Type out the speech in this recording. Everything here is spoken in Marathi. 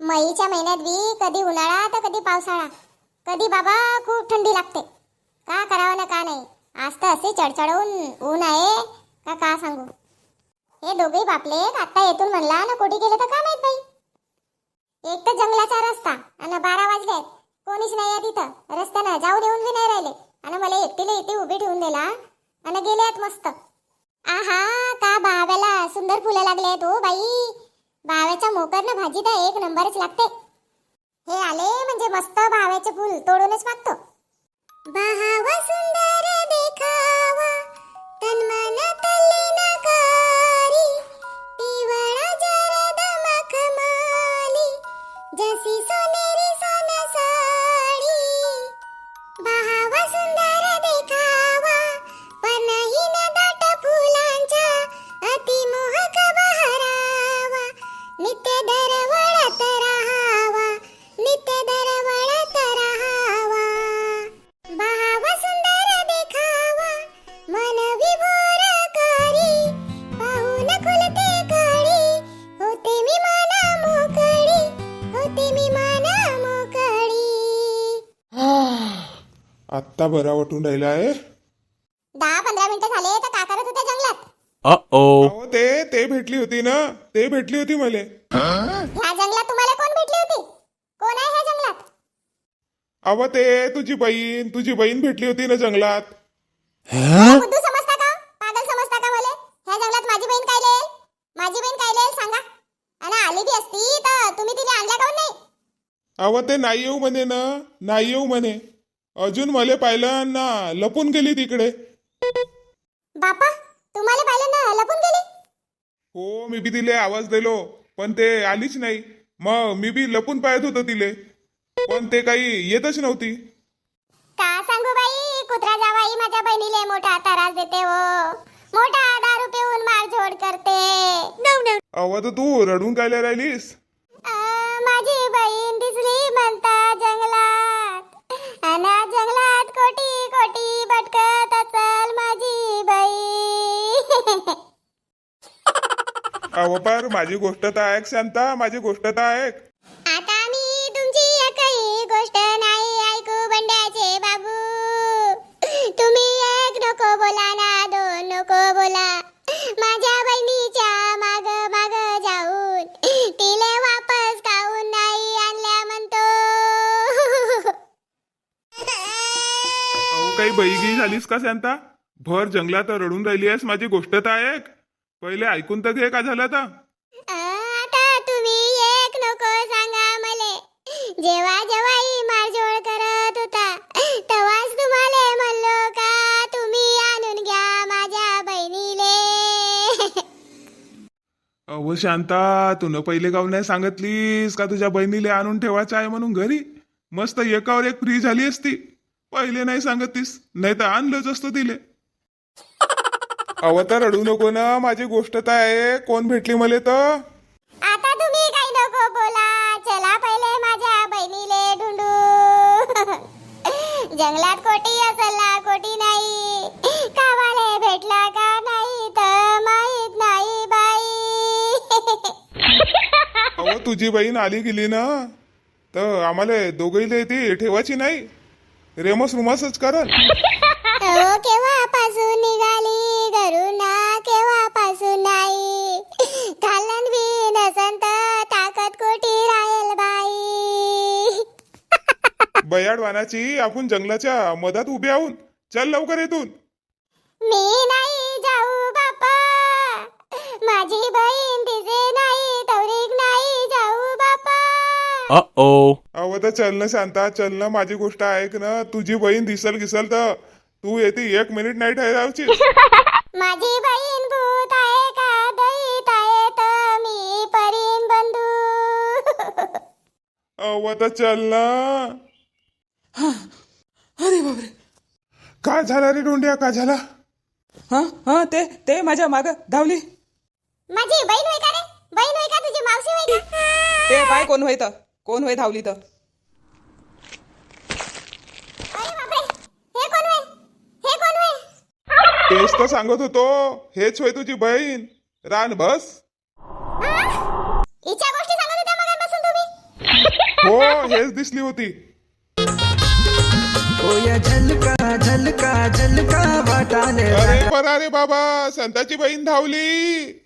मईच्या महिन्यात बी कधी उन्हाळा तर कधी पावसाळा. कधी बाबा खूप थंडी लागते. का करावं ना का नाही? आज तर असे चढचढवून ऊन आहे. का का सांगू? हे दोघे बापले आता येथून म्हणला ना कोठी गेले तर का माहीत बाई? एक तर जंगलाचा रस्ता आणि बारा वाजले कोणीच नाही आहे तिथं. रस्त्यानं जाऊ देऊन बी नाही राहिले. आणि मला एकटीला इथे उभी ठेवून दिला. आणि गेले आहेत मस्त. आहा का बाबाला सुंदर फुलं लागले आहेत हो बाई. बाव्याच्या मोकरनं भाजी तर एक नंबरच लागते. हे आले म्हणजे मस्त बाव्याचे फुल तोडूनच मागतो बहावा सुंदर देखावा तन्मय नित्य दरवळत राहावा नित्य दरवळत राहावा. बहावा सुंदर देखावा मन विभोर करी. पाहून खुलते कळी होते मी मना मोकळी होते मी मना मोकळी. आत्ता बरा वाटून राहिला आहे दहा पंधरा मिनिटं झाले तर का करत होत्या Uh-oh. अहो ते ते भेटली होती ना? ते भेटली होती मले. ह्या जंगलात तुम्हाला कोण भेटली होती? कोण आहे ह्या जंगलात? अहो ते तुझी बहीण तुझी बहीण भेटली होती ना जंगलात. Huh? बुद्धू समजता का? पागल समजता का मला? ह्या जंगलात माझी बहीण काय लेल माझी बहीण काय लेल सांगा. आणि आली बी असती तर तुम्ही तिला आणल्या काऊन नाही? अहो ते नाही येऊ म्हणे ना? नाही येऊ म्हणे. अजून मले पाहिलं ना लपून गेली तिकडे. बापा ना लपून गेली? हो मी बी तिले आवाज दिलो पण ते आलीच नाही. मग मी बी लपून पाहत होतो तिले. पण ते काही येतच नव्हती. का सांगू बाई कुत्रा जावाई माझ्या बहिणीले मोठा त्रास देते हो. मोठा दारू पिऊन मारझोड करते. तर तू रडून कायला राहिलीस अहो पार माझी गोष्ट तर ऐक शांता माझी गोष्ट तर ऐक आता मी तुमची एकही गोष्ट नाही ऐकू बंड्याचे बाबू. तुम्ही एक नको बोला ना दोन नको बोला. माझ्या बहिणीच्या माग माग जाऊन तिले वापस काऊन नाही आणल्या म्हणतो. अहो काही बैगी झालीस का शांता? भर जंगलात रडून राहिली आहेस माझी गोष्ट तर ऐक पहिले ऐकून तर घे का झालं तर आता तुम्ही एक नको सांगा मले. जेव्हा जेव्हा ही मारझोड करत होता तेव्हाच तुम्हाला म्हणलो का तुम्ही आणून घ्या माझ्या बहिणीले. अहो शांता तू पहिले गाव नाही सांगितलीस का तुझ्या बहिणीला आणून ठेवायचं आहे म्हणून घरी? मस्त एकावर एक फ्री झाली असती. पहिले नाही सांगतीस नाही तर आणलंच असतं तिले. अहो तर रडू नको ना माझी गोष्ट तर आहे. कोण भेटली मले तर? आता तुम्ही काही नको बोला. चला पहिले माझ्या बहिणीले ढूंढू. जंगलात कोटी असेल कोटी नाही. कावाले भेटला का नाही तर माहीत नाही बाई. अहो तुझी बहीण आली गेली ना तर आम्हाला दोघीले ती ठेवायची नाही. रेमस रुमासच करल अहो केव्हापासून बयाड वानाची आपण जंगलाच्या मधात उभी आहोत. चल लवकर येतून मी नाही जाऊ बापा. माझी बहीण तिचे नाही तवरीक नाही जाऊ बापा. Uh-oh. अहो तर चल ना शांता चल ना माझी गोष्ट ऐक ना. तुझी बहीण दिसल गिसल तर. तू येते एक मिनिट नाही ठेवायची माझी बहीण भूत आहे का? दईत आहे तर मी परीन बंधू. अहो तर चल ना. बापरे. काय झाला रे डोंड्या? काय झाला? हा हा ते ते माझ्या माग धावली. माझी बहीण होय का रे? बहीण होय का तुझी? मावशी होय का? ते पाय कोण होय तर कोण होय धावली तर अरे बापरे. हे कोण होय? हे कोण होय? तेच तर सांगत होतो. हेच होय तुझी बहीण. रान बस. हिच्या गोष्टी सांगत होत्या मगापासून तुम्ही. हो हेच दिसली होती. होया झलका झलका झलका वाटाले अरे परा रे बाबा संताची बहीण धावली.